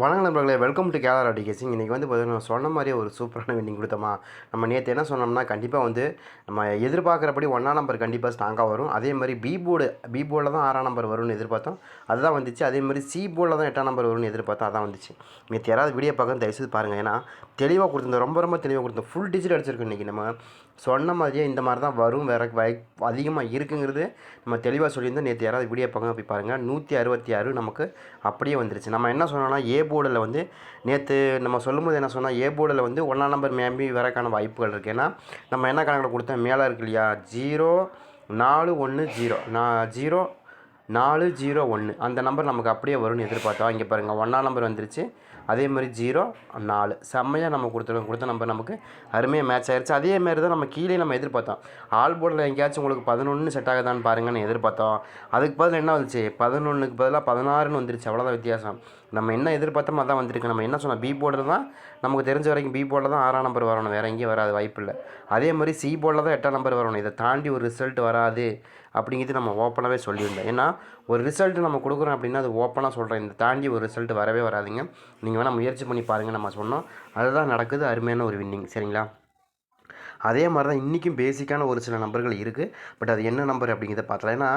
வணக்கம் நண்பர்களே welcome to கேலர் அடிகேசிங் இன்றைக்கி வந்து பார்த்தீங்கன்னா சொன்ன மாதிரி ஒரு சூப்பரான வின்னிங் கொடுத்தோமா? நம்ம நேற்று என்ன சொன்னோம்னா கண்டிப்பாக வந்து நம்ம எதிர்பார்க்குறபடி ஒன்றாம் நம்பர் கண்டிப்பாக ஸ்ட்ராங்காக வரும். அதே மாதிரி பி போர்டு பி போர்டில் தான் ஆறாம் நம்பர் வரும்னு எதிர்பார்த்தோம். அதுதான் வந்துச்சு. அதே மாதிரி சி போர்டில் தான் எட்டாம் நம்பர் வரும்னு எதிர்பார்த்தோம். அதான் வந்துச்சு. நேற்று யாராவது வீடியோ பார்க்க தயவுசெய்து பாருங்கள் ஏன்னா தெளிவாக கொடுத்துருந்தோம். ரொம்ப ரொம்ப தெளிவாக கொடுத்தோம் ஃபுல் டிஜிட் அடிச்சிருக்கோம் இன்றைக்கி நம்ம. சொன்ன மாதிரியே இந்த மாதிரி தான் வரும். வேற அதிகமாக இருக்குங்கிறது நம்ம தெளிவாக சொல்லியிருந்தோம். நேற்று யாராவது வீடியோ பார்க்க போய் பாருங்கள் நூற்றி அறுபத்தி ஆறு நமக்கு அப்படியே வந்துருச்சு. நம்ம என்ன சொன்னோம்னா ஏ போர்டில் வந்து நேற்று நம்ம சொல்லும்போது என்ன சொன்னால் ஏ போர்டில் வந்து ஒன்றாம் நம்பர் மேம்பி வரக்கான வாய்ப்புகள் இருக்குது ஏன்னா நம்ம என்ன கணக்கில் கொடுத்தோம்? மேலே இருக்கு இல்லையா? ஜீரோ நாலு ஒன்று ஜீரோ. நான் ஜீரோ நாலு ஜீரோ ஒன்று அந்த நம்பர் நமக்கு அப்படியே வரும்னு எதிர்பார்த்தோம். இங்கே பாருங்கள் ஒன்றாம் நம்பர் வந்துருச்சு. அதே மாதிரி ஜீரோ நாலு. செம்மையாக நம்ம கொடுத்துருக்கோம். கொடுத்த நம்பர் நமக்கு அருமையாக மேட்ச் ஆயிடுச்சு அதே மாதிரி தான் நம்ம கீழே நம்ம எதிர்பார்த்தோம். ஆல் போர்டில் எங்கேயாச்சும் உங்களுக்கு பதினொன்று செட் ஆகுதான்னு பாருங்கன்னு எதிர்பார்த்தோம். அதுக்கு பதில் என்ன வந்துச்சு? பதினொன்றுக்கு பதிலாக பதினாறுன்னு வந்துருச்சு. அவ்வளோதான் வித்தியாசம். நம்ம என்ன எதிர்பார்த்தோமோ அதான் வந்திருக்கு. நம்ம என்ன சொன்னோம்? பி போர்டில் தான் நமக்கு தெரிஞ்ச வரைக்கும் பி போர்டில் தான் ஆறாம் நம்பர் வரணும். வேறு எங்கேயும் வராது வாய்ப்பு இல்லை அதே மாதிரி சி போர்டில் தான் எட்டாம் நம்பர் வரணும். இதை தாண்டி ஒரு ரிசல்ட் வராது அப்படிங்கிறது நம்ம ஓப்பனாகவே சொல்லியிருந்தோம். ஏன்னா ஒரு ரிசல்ட் நம்ம கொடுக்குறோம் அப்படின்னா அது ஓப்பனாக சொல்கிறேன் இந்த தாண்டி ஒரு ரிசல்ட் வரவே வராதுங்க. நீங்கள் வேணால் முயற்சி பண்ணி பாருங்கள் நம்ம சொன்னோம். அதுதான் நடக்குது. அருமையான ஒரு வின்னிங் சரிங்களா? அதே மாதிரி தான் இன்றைக்கும் பேசிக்கான ஒரு சில நம்பர்கள் இருக்குது பட் அது என்ன நம்பர் அப்படிங்கிறத பார்த்தலாம் ஏன்னா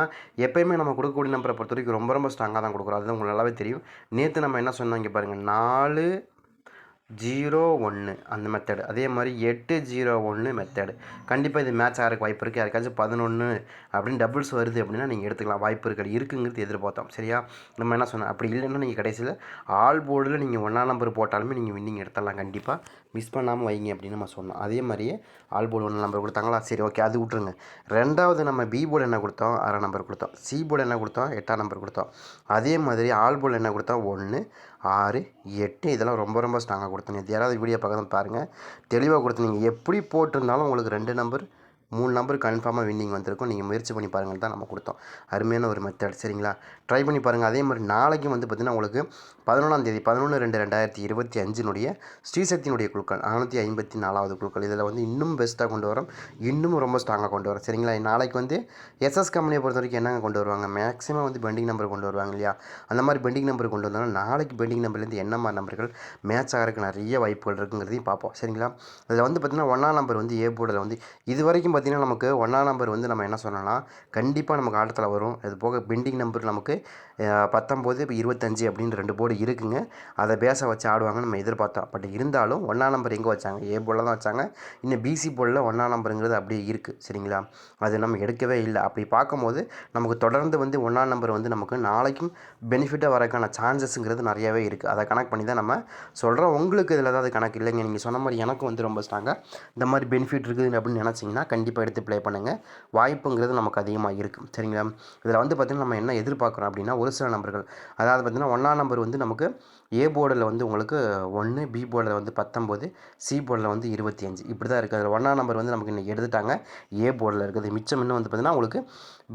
எப்போயுமே நம்ம கொடுக்கக்கூடிய நம்பரை பொறுத்த வரைக்கும் ரொம்ப ரொம்ப ஸ்ட்ராங்காக தான் கொடுக்குறோம். அதுதான் உங்களுக்கு நல்லாவே தெரியும். நேற்று நம்ம என்ன சொன்னோம் இங்கே பாருங்கள் நாலு ஜீரோ ஒன்று அந்த மெத்தடு அதே மாதிரி எட்டு ஜீரோ ஒன்று மெத்தடு கண்டிப்பாக இது மேட்ச் ஆகிறக்கு வாய்ப்பு இருக்குது யாருக்காச்சும் பதினொன்று அப்படின்னு டபுள்ஸ் வருது அப்படின்னா நீங்கள் எடுத்துக்கலாம். வாய்ப்பு இருக்குது. இருக்குங்கிறது எதிர்பார்த்தோம். சரியா? நம்ம என்ன சொன்னோம்? அப்படி இல்லைன்னா நீங்கள் கடைசியில் ஆல் போர்டில் நீங்கள் ஒன்றாம் நம்பர் போட்டாலுமே நீங்கள் வின்னிங் எடுத்துடலாம் கண்டிப்பாக மிஸ் பண்ணாமல் வைங்க அப்படின்னு நம்ம சொன்னோம். அதே மாதிரியே ஆல் போர்டு ஒன்று நம்பர் கொடுத்தாங்களா? சரி ஓகே அது விட்ருங்க ரெண்டாவது நம்ம பி போர்டு என்ன கொடுத்தோம்? அரை நம்பர் கொடுத்தோம். சி போர்டு என்ன கொடுத்தோம்? எட்டாம் நம்பர் கொடுத்தோம். அதே மாதிரி ஆல் போர்டு என்ன கொடுத்தோம்? ஒன்று ஆறு எட்டு. இதெல்லாம் ரொம்ப ரொம்ப ஸ்ட்ராங்காக கொடுத்தோம் இது யாராவது வீடியோ பக்கத்தில் பாருங்கள் தெளிவாக கொடுத்து நீங்கள் எப்படி போட்டிருந்தாலும் உங்களுக்கு ரெண்டு நம்பர் மூணு நம்பர் கன்ஃபார்மாக வின்னிங் வந்திருக்கும். நீங்கள் முயற்சி பண்ணி பாருங்கள் தான் நம்ம கொடுத்தோம். அருமையான ஒரு மெத்தட் சரிங்களா? ட்ரை பண்ணி பாருங்கள் அதே மாதிரி நாளைக்கு வந்து பார்த்திங்கன்னா உங்களுக்கு பதினொன்றாம் தேதி பதினொன்று ரெண்டு ரெண்டாயிரத்தி இருபத்தி அஞ்சினுடைய ஸ்ரீசக்தியினுடைய குழுக்கள் நானூற்றி ஐம்பத்தி நாலாவது குழுக்கள். இதில் வந்து இன்னும் பெஸ்ட்டாக கொண்டு வரோம். இன்னும் ரொம்ப ஸ்ட்ராங்காக கொண்டு வரோம். சரிங்களா? நாளைக்கு வந்து எஸ்எஸ் கம்பெனியை பொறுத்த வரைக்கும் என்னங்க கொண்டு வருவாங்க? மேக்ஸிமம் வந்து பெண்டிங் நம்பர் கொண்டு வருவாங்க இல்லையா? அந்த மாதிரி பெண்டிங் நம்பர் கொண்டு வந்தாலும் நாளைக்கு பெண்டிங் நம்பர்லேருந்து என்ன மாதிரி நம்பர்கள் மேட்ச் ஆகிறதுக்கு நிறைய வாய்ப்புகள் இருக்குங்கிறதையும் பார்ப்போம். சரிங்களா? இதில் வந்து பார்த்திங்கன்னா ஒன்றாம் நம்பர் வந்து ஏ போர்டில் வந்து இது வரைக்கும் பார்த்திங்கன்னா நமக்கு ஒன்றாம் நம்பர் வந்து நம்ம என்ன சொல்லலாம் கண்டிப்பாக நமக்கு ஆட்டத்தில் வரும். அது போக பெண்டிங் நம்பர் நமக்கு பத்தொம்போது இப்போ இருபத்தஞ்சி அப்படின்னு ரெண்டு போர்டு இருக்குங்க. அதை பேச வச்சு ஆடுவாங்கன்னு நம்ம எதிர்பார்த்தோம். பட் இருந்தாலும் ஒன்றாம் நம்பர் எங்கே வச்சாங்க? ஏ போர்டில் தான் வச்சாங்க. இன்னும் பிசி போர்டில் ஒன்றாம் நம்பருங்கிறது அப்படியே இருக்குது சரிங்களா? அது நம்ம எடுக்கவே இல்லை. அப்படி பார்க்கும்போது நமக்கு தொடர்ந்து வந்து ஒன்றாம் நம்பர் வந்து நமக்கு நாளைக்கும் பெனிஃபிட்டாக வரக்கான சான்சஸ்ங்கிறது நிறையாவே இருக்குது அதை கணக்கு பண்ணி தான் நம்ம சொல்கிறோம் உங்களுக்கு இதில் ஏதாவது கணக்கு இல்லைங்க. நீங்கள் சொன்ன மாதிரி எனக்கும் வந்து ரொம்ப ஸ்ட்ராங்காக இந்த மாதிரி பெனிஃபிட் இருக்குது அப்படின்னு நினச்சிங்கன்னா கண்டிப்பாக கண்டிப்பாக எடுத்து ப்ளே பண்ணுங்கள் வாய்ப்புங்கிறது நமக்கு அதிகமாக இருக்குது சரிங்களா? இதில் வந்து பார்த்திங்கன்னா நம்ம என்ன எதிர்பார்க்குறோம் அப்படின்னா ஒரு சில நம்பர்கள் அதாவது பார்த்திங்கன்னா ஒன்றாம் நம்பர் வந்து நமக்கு ஏ போர்டில் வந்து உங்களுக்கு ஒன்று பி போர்டில் வந்து பத்தொம்போது சி போர்டில் வந்து இருபத்தி அஞ்சு. இப்படி தான் இருக்குது அதில் ஒன்றாம் நம்பர் வந்து நமக்கு இன்றைக்கி எடுத்துட்டாங்க. ஏ போர்டில் இருக்குது. மிச்சம் இன்னும் வந்து பார்த்திங்கன்னா உங்களுக்கு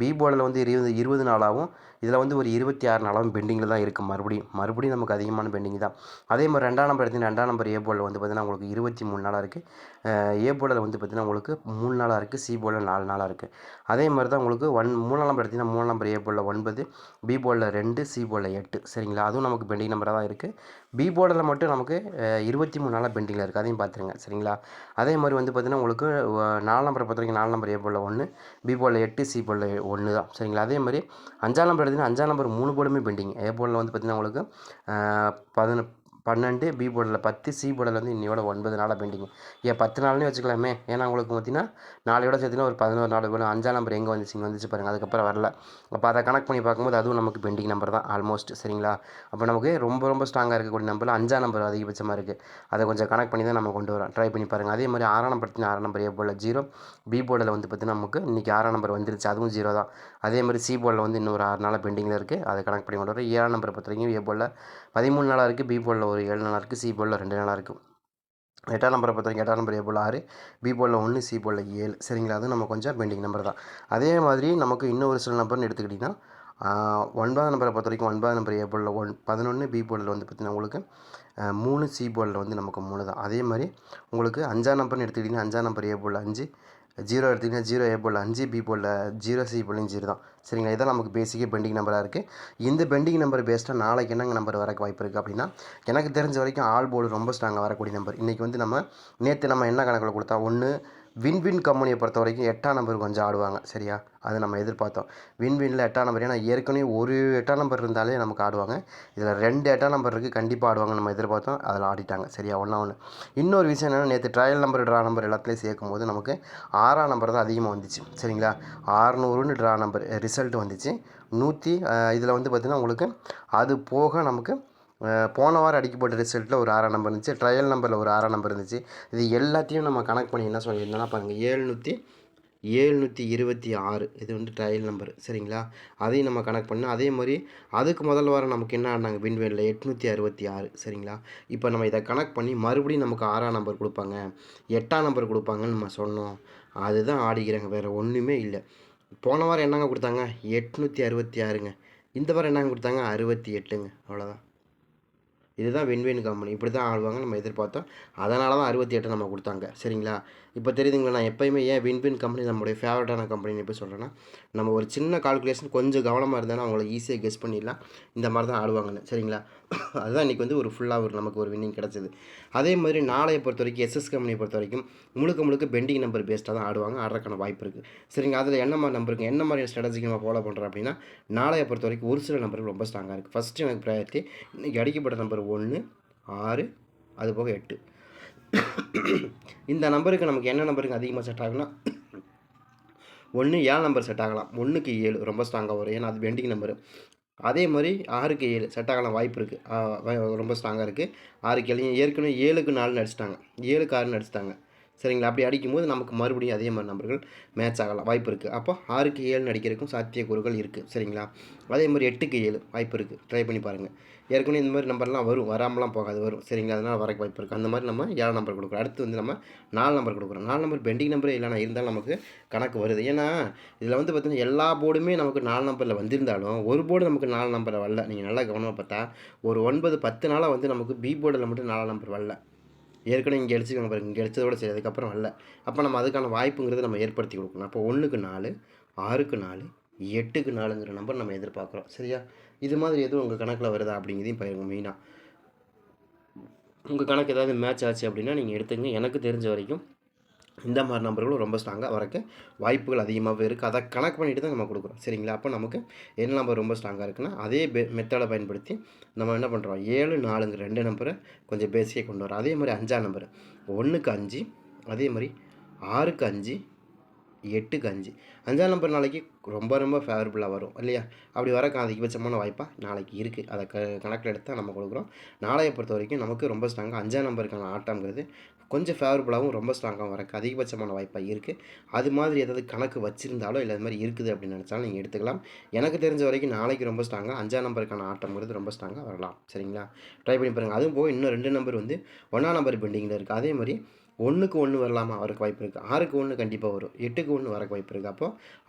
பி போர்டில் வந்து இருபது இருபது நாளாகவும் இதில் வந்து ஒரு இருபத்தி ஆறு நாளாகவும் பெண்டிங்கில் தான் இருக்குது மறுபடியும் மறுபடியும் நமக்கு அதிகமான பெண்டிங் தான். அதே மாதிரி ரெண்டாம் நம்பர் எடுத்திங்கன்னா ரெண்டாம் நம்பர் ஏ போர்டில் வந்து பார்த்திங்கன்னா உங்களுக்கு இருபத்தி மூணு நாளாக இருக்குது ஏ போர்டில் வந்து பார்த்திங்கன்னா உங்களுக்கு மூணு நாளாக இருக்குது சி போர்டில் நாலு நாளாக இருக்குது அதே மாதிரி தான் உங்களுக்கு ஒன் மூணாம் நம்பர் எடுத்திங்கன்னா மூணு நம்பர் ஏ போர்டில் ஒன்பது பி போர்டில் ரெண்டு சி போர்டில் எட்டு. சரிங்களா? அதுவும் நமக்கு பெண்டிங் நம்பராக தான் இருக்குது பி போர்டில் மட்டும் நமக்கு இருபத்தி மூணு நாளாக பெண்டிங்கில் இருக்குது அதையும் பார்த்துருங்க. சரிங்களா? அதே மாதிரி வந்து பார்த்திங்கன்னா உங்களுக்கு நாலு நம்பரை பொறுத்த வரைக்கும் நாலு நம்பர் ஏ போர்டில் ஒன்று பி போர்டில் எட்டு சி போர்டில் ஒன்று தான். சரிங்களா? அதே மாதிரி அஞ்சாம் நம்பர் எடுத்திங்கன்னா அஞ்சாம் நம்பர் மூணு போர்டுமே பெண்டிங். ஏ போர்டில் வந்து பார்த்திங்கன்னா உங்களுக்கு பதின பன்னெண்டு பி போர்டில் பத்து சி போர்டில் வந்து இன்னையோட ஒன்பது நாளாக பெண்டிங் ஏன் பத்து நாள்னே வச்சுக்கலாமே? ஏன்னா உங்களுக்கு பார்த்தீங்கன்னா நாளையோட சேர்த்துனா ஒரு பதினோரு நாள் கூட அஞ்சாம் நம்பர் எங்கே வந்துச்சு இங்கே வந்துச்சு பாருங்கள் அதுக்கப்புறம் வரல. அப்போ அதை கனெக்ட் பண்ணி பார்க்கும்போது அதுவும் நமக்கு பெண்டிங் நம்பர் தான் ஆல்மோஸ்ட் சரிங்களா? அப்போ நமக்கு ரொம்ப ரொம்ப ஸ்ட்ராங்காக இருக்கக்கூடிய நம்பரில் அஞ்சாம் நம்பர் அதிகபட்சமாக இருக்குது அதை கொஞ்சம் கனெக்ட் பண்ணி தான் நம்ம கொண்டு வரோம். ட்ரை பண்ணி பாருங்கள் அதே மாதிரி ஆறாம் நம்பர் பார்த்தீங்கன்னா ஆறாம் நம்பர் ஏ போர்டில் ஜீரோ பி போர்டில் வந்து பார்த்தீங்கன்னா நமக்கு இன்றைக்கி ஆறாம் நம்பர் வந்துருச்சு. அதுவும் ஜீரோ தான். அதே மாதிரி சி போர்டில் வந்து இன்னொரு ஆறு நாளாக பெண்டிங்கில் இருக்குது அதை கனெக்ட் பண்ணி கொண்டு வரோம். ஏழாம் நம்பர் பொறுத்த வரைக்கும் ஏ போர்டில் பதிமூணு நாளாக இருக்குது பி போர்டில் ஒரு ஏழு நாளாக இருக்குது சி போர்டில் ரெண்டு நாளாக இருக்குது எட்டாம் நம்பரை பொறுத்த வரைக்கும் எட்டாம் நம்பர் ஏ போல் ஆறு பி போலில் ஒன்று சி போலில் ஏழு. சரிங்களா? அது நம்ம கொஞ்சம் பெண்டிங் நம்பர் தான். அதே மாதிரி நமக்கு இன்னும் ஒரு சில நம்பர்னு எடுத்துக்கிட்டிங்கன்னா ஒன்பதாம் நம்பரை பொறுத்த வரைக்கும் ஒன்பதாம் நம்பர் ஏ போலில் ஒன் பதினொன்று பி போலில் வந்து பார்த்திங்கன்னா உங்களுக்கு மூணு சி போலில் வந்து நமக்கு மூணு தான். அதே மாதிரி உங்களுக்கு அஞ்சாம் நம்பர்னு எடுத்துக்கிட்டிங்கன்னா அஞ்சாம் நம்பர் ஏ போலில் அஞ்சு ஜீரோ எடுத்திங்கன்னா ஜீரோ ஏ போல் அஞ்சு பி போல் ஜீரோ சி போலையும் ஜீரோ தான். சரிங்களா? இதான் நமக்கு பேசிக்கே பெண்டிங் நம்பராக இருக்குது இந்த பெண்டிங் நம்பர் பேஸ்ட்டாக நாளைக்கு என்னங்க நம்பர் வரக்கு வாய்ப்பு இருக்குது அப்படின்னா எனக்கு தெரிஞ்ச வரைக்கும் ஆல் போர்டு ரொம்ப ஸ்ட்ராங்காக வரக்கூடிய நம்பர் இன்றைக்கி வந்து நம்ம நேற்று நம்ம என்ன கணக்கில் கொடுத்தா? ஒன்று வின்வின் கம்பெனியை பொறுத்த வரைக்கும் எட்டாம் நம்பர் கொஞ்சம் ஆடுவாங்க சரியா? அது நம்ம எதிர்பார்த்தோம். வின்வின்ல எட்டாம் நம்பர் ஏன்னா ஏற்கனவே ஒரு எட்டாம் நம்பர் இருந்தாலே நமக்கு ஆடுவாங்க. இதில் ரெண்டு எட்டாம் நம்பர் இருக்குது கண்டிப்பாக ஆடுவாங்க நம்ம எதிர்பார்த்தோம். அதில் ஆடிட்டாங்க சரியா? ஒன்றா ஒன்று இன்னொரு விஷயம் என்னென்னா நேற்று ட்ரையல் நம்பர் ட்ரா நம்பர் எல்லாத்துலேயும் சேர்க்கும் போது நமக்கு ஆறாம் நம்பர் தான் அதிகமாக வந்துச்சு சரிங்களா? ஆறுநூறுன்னு ட்ரா நம்பர் ரிசல்ட் வந்துச்சு. நூற்றி இதில் வந்து பார்த்திங்கன்னா உங்களுக்கு அது போக நமக்கு போன வாரம் அடிக்கப்பட்ட ரிசல்ட்டில் ஒரு ஆறாம் நம்பர் இருந்துச்சு. ட்ரையல் நம்பரில் ஒரு ஆறாம் நம்பர் இருந்துச்சு. இது எல்லாத்தையும் நம்ம கனெக்ட் பண்ணி என்ன சொல்லியிருந்தோம்னா பாருங்கள் ஏழ்நூற்றி ஏழ்நூற்றி இருபத்தி ஆறு. இது வந்து ட்ரையல் நம்பர் சரிங்களா? அதையும் நம்ம கனெக்ட் பண்ணோம் அதே மாதிரி அதுக்கு முதல் வாரம் நமக்கு என்ன ஆடினாங்க விண்வெளியில் எட்நூற்றி அறுபத்தி ஆறு சரிங்களா? இப்போ நம்ம இதை கனெக்ட் பண்ணி மறுபடியும் நமக்கு ஆறாம் நம்பர் கொடுப்பாங்க. எட்டாம் நம்பர் கொடுப்பாங்கன்னு நம்ம சொன்னோம். அதுதான் ஆடிக்கிறாங்க வேறு ஒன்றுமே இல்லை. போன வாரம் என்னங்க கொடுத்தாங்க? எட்நூற்றி அறுபத்தி ஆறுங்க. இந்த வாரம் என்னங்க கொடுத்தாங்க? அறுபத்தி எட்டுங்க. அவ்வளோதான் இதுதான் வின்வின் கம்பெனி இப்படி தான் ஆடுவாங்க நம்ம எதிர்பார்த்தோம். அதனால தான் அறுபத்தி எட்டு நம்ம கொடுத்தாங்க. சரிங்களா? இப்போ தெரியுதுங்களா? நான் எப்போயுமே ஏன் வின்வின் கம்பெனி நம்மளுடைய ஃபேவரட்டான கம்பெனின்னு எப்படி சொல்கிறேன்னா நம்ம ஒரு சின்ன கால்குலேஷன் கொஞ்சம் கவனமாக இருந்தாலும் அவங்கள ஈஸியாக கெஸ் பண்ணிடலாம். இந்த மாதிரி தான் ஆடுவாங்கன்னு. சரிங்களா? அதுதான் இன்றைக்கி வந்து ஒரு ஃபுல்லாக ஒரு நமக்கு ஒரு வின்னிங் கிடச்சிது. அதே மாதிரி நாளையை பொறுத்த வரைக்கும் எஸ்எஸ் கம்பெனியை பொறுத்த வரைக்கும் முழுக்க முழுக்க பெண்டிங் நம்பர் பேஸ்டாக தான் ஆடுவாங்க. ஆடுறதுக்கான வாய்ப்பு இருக்குது சரிங்க அதில் என்ன மாதிரி நம்பருக்கு என்ன மாதிரி ஸ்ட்ராட்டஜிக்கு நம்ம ஃபாலோ பண்ணுறோம் அப்படின்னா நாளையை பொறுத்த வரைக்கும் ஒரு சில நம்பருக்கு ரொம்ப ஸ்ட்ராங்காக இருக்குது ஃபஸ்ட்டு எனக்கு ப்ரையாரிட்டி இன்றைக்கி அடிக்கப்பட்ட நம்பர் ஒன்று ஆறு அது போக எட்டு. இந்த நம்பருக்கு நமக்கு என்ன நம்பருக்கு அதிகமாக செட் ஆகும்னா ஒன்று ஏழு நம்பர் செட் ஆகலாம். ஒன்றுக்கு ஏழு ரொம்ப ஸ்ட்ராங்காக வரும். ஏன்னா அது பெண்டிங் நம்பரு அதே மாதிரி ஆறுக்கு ஏழு செட் ஆகலாம் வாய்ப்பு இருக்குது ரொம்ப ஸ்ட்ராங்காக இருக்குது ஆறுக்கு ஏழு ஏற்கனவே ஏழுக்கு நாலுன்னு அடிச்சிட்டாங்க ஏழுக்கு ஆறுன்னு அடிச்சிட்டாங்க சரிங்களா? அப்படி அடிக்கும்போது நமக்கு மறுபடியும் அதே மாதிரி நம்பர்கள் மேட்ச் ஆகலாம். வாய்ப்பு இருக்குது அப்போ ஆறுக்கு ஏழு நடிக்கிறதுக்கும் சாத்தியக்கூறுகள் இருக்குது சரிங்களா? அதே மாதிரி எட்டுக்கு ஏழு வாய்ப்பு இருக்குது ட்ரை பண்ணி பாருங்கள் ஏற்கனவே இந்த மாதிரி நம்பர்லாம் வரும். வராமலாம் போகாது. வரும். சரிங்களா? அதனால் வரக்கு வாய்ப்பு இருக்குது அந்த மாதிரி நம்ம ஏழு நம்பர் கொடுக்குறோம். அடுத்து வந்து நம்ம நாலு நம்பர் கொடுக்குறோம். நாலு நம்பர் பெண்டிங் நம்பரே இல்லைனா இருந்தாலும் நமக்கு கணக்கு வருது. ஏன்னா இதில் வந்து பார்த்திங்கன்னா எல்லா போர்டுமே நமக்கு நாலு நம்பரில் வந்திருந்தாலும் ஒரு போர்டு நமக்கு நாலு நம்பரில் வரல. நீங்கள் நல்லா கவனமாக பார்த்தா ஒரு ஒன்பது பத்து நாளாக வந்து நமக்கு பி போர்டில் மட்டும் நாலு நம்பர் வரல. ஏற்கனவே இங்கே அடிச்சுக்கோங்க பாருங்க. இங்கே அடித்ததோட சரி அதுக்கப்புறம் அல்ல. அப்போ நம்ம அதுக்கான வாய்ப்புங்கிறத நம்ம ஏற்படுத்தி கொடுக்கணும். அப்போ ஒன்றுக்கு நாலு ஆறுக்கு நாலு எட்டுக்கு நாலுங்கிற நம்பர் நம்ம எதிர்பார்க்குறோம். சரியா? இது மாதிரி எதுவும் உங்கள் கணக்கில் வருதா அப்படிங்கிறதையும் பாருங்க மெயினாக உங்கள் கணக்கு ஏதாவது மேட்ச் ஆச்சு அப்படின்னா நீங்கள் எடுத்துங்க. எனக்கு தெரிஞ்ச வரைக்கும் இந்த மாதிரி நம்பர்களும் ரொம்ப ஸ்ட்ராங்காக வரக்கு வாய்ப்புகள் அதிகமாகவே இருக்குது அதை கணக்கு பண்ணிட்டு தான் நம்ம கொடுக்குறோம். சரிங்களா? அப்போ நமக்கு என்ன நம்பர் ரொம்ப ஸ்ட்ராங்காக இருக்குன்னா அதே பெ மெத்தடை பயன்படுத்தி நம்ம என்ன பண்ணுறோம் ஏழு நாலுங்கிற ரெண்டு நம்பரை கொஞ்சம் பேசிக்கே கொண்டு வரோம் அதே மாதிரி அஞ்சாம் நம்பர் ஒன்றுக்கு அஞ்சு அதே மாதிரி ஆறுக்கு அஞ்சு எட்டுக்கு அஞ்சு. அஞ்சாம் நம்பர் நாளைக்கு ரொம்ப ரொம்ப ஃபேவரபுளாக வரும். இல்லையா? அப்படி வரக்கு அதிகபட்சமான வாய்ப்பாக நாளைக்கு இருக்குது அதை க கணக்கில் எடுத்து தான் நம்ம கொடுக்குறோம். நாளையை பொறுத்த வரைக்கும் நமக்கு ரொம்ப ஸ்ட்ராங்காக அஞ்சாம் நம்பருக்கான ஆட்டம்ங்கிறது கொஞ்சம் ஃபேவரபுளாகவும் ரொம்ப ஸ்ட்ராங்காகவும் வரக்கு அதிகபட்சமான வாய்ப்பாக இருக்குது அது மாதிரி ஏதாவது கணக்கு வச்சுருந்தாலோ இல்லை அது மாதிரி இருக்குது அப்படின்னு நினச்சாலும் நீங்கள் எடுத்துக்கலாம். எனக்கு தெரிஞ்ச வரைக்கும் நாளைக்கு ரொம்ப ஸ்ட்ராங்காக அஞ்சாம் நம்பருக்கான ஆட்டம்ங்கிறது ரொம்ப ஸ்ட்ராங்காக வரலாம். சரிங்களா? ட்ரை பண்ணி பாருங்கள் அதுவும் போக இன்னும் ரெண்டு நம்பர் வந்து ஒன்றாம் நம்பர் பெண்டிங்கில் இருக்குது அதே மாதிரி ஒன்றுக்கு ஒன்று வரலாமா? வரக்கு வாய்ப்பு இருக்குது ஆறுக்கு ஒன்று கண்டிப்பாக வரும். எட்டுக்கு ஒன்று வரக்கு வாய்ப்பு இருக்குது அப்போ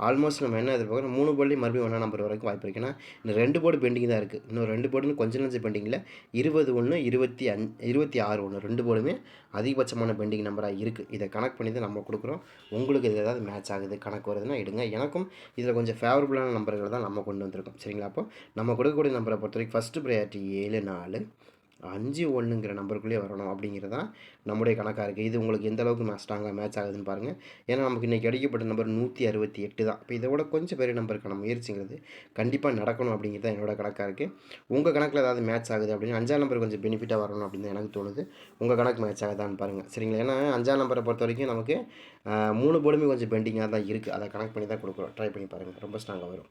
ஆல்மோஸ்ட் நம்ம என்ன எதிர்பார்க்குறோம்? மூணு போர்டு மறுபடியும் ஒன்றா நம்பர் வரைக்கும் வாய்ப்பு இருக்குது ஏன்னா இன்னும் ரெண்டு போர்டு பெண்டிங் தான் இருக்குது இன்னும் ரெண்டு போர்டுன்னு கொஞ்சம் நஞ்சு பெண்டிங்கில் இருபது ஒன்று இருபத்தி அஞ் இருபத்தி ஆறு ஒன்று ரெண்டு போர்டுமே அதிகபட்சமான பெண்டிங் நம்பராக இருக்குது இதை கணக்கு பண்ணி தான் நம்ம கொடுக்குறோம். உங்களுக்கு இது ஏதாவது மேட்ச் ஆகுது கணக்கு வருதுன்னா எடுங்க. எனக்கும் இதில் கொஞ்சம் ஃபேவரபுளான நம்பர்கள் தான் நம்ம கொண்டு வந்திருக்கோம். சரிங்களா? அப்போ நம்ம கொடுக்கக்கூடிய நம்பரை பொறுத்த வரைக்கும் ஃபஸ்ட்டு ப்ரையாரிட்டி ஏழு நாலு. அஞ்சு ஒன்றுங்கிற நம்பருக்குள்ளேயே வரணும் அப்படிங்கிறது தான் நம்முடைய கணக்காக இருக்குது இது உங்களுக்கு எந்த அளவுக்கு மேட்ச் ஸ்ட்ராங்காக மேட்ச் ஆகுதுன்னு பாருங்கள் ஏன்னா நமக்கு இன்றைக்கி அடிக்கப்பட்ட நம்பர் நூற்றி அறுபத்தி எட்டு தான். இப்போ இதோட கொஞ்சம் பெரிய நம்பருக்கான முயற்சிங்கிறது கண்டிப்பாக நடக்கணும் அப்படிங்கிறது தான் என்னோட கணக்காக இருக்குது உங்கள் கணக்கில் ஏதாவது மேட்ச் ஆகுது அப்படின்னு அஞ்சாம் நம்பர் கொஞ்சம் பெனிஃபிட்டாக வரணும் அப்படின்னு தான் எனக்கு தோணுது. உங்கள் கணக்கு மேட்ச் ஆகுதான்னு பாருங்கள் சரிங்களா? ஏன்னா அஞ்சாம் நம்பரை பொறுத்த வரைக்கும் நமக்கு மூணு போர்டுமே கொஞ்சம் பெண்டிங்காக தான் இருக்குது அதை கணக்கு பண்ணி தான் கொடுக்குறோம். ட்ரை பண்ணி பாருங்கள் ரொம்ப ஸ்ட்ராங்காக வரும்.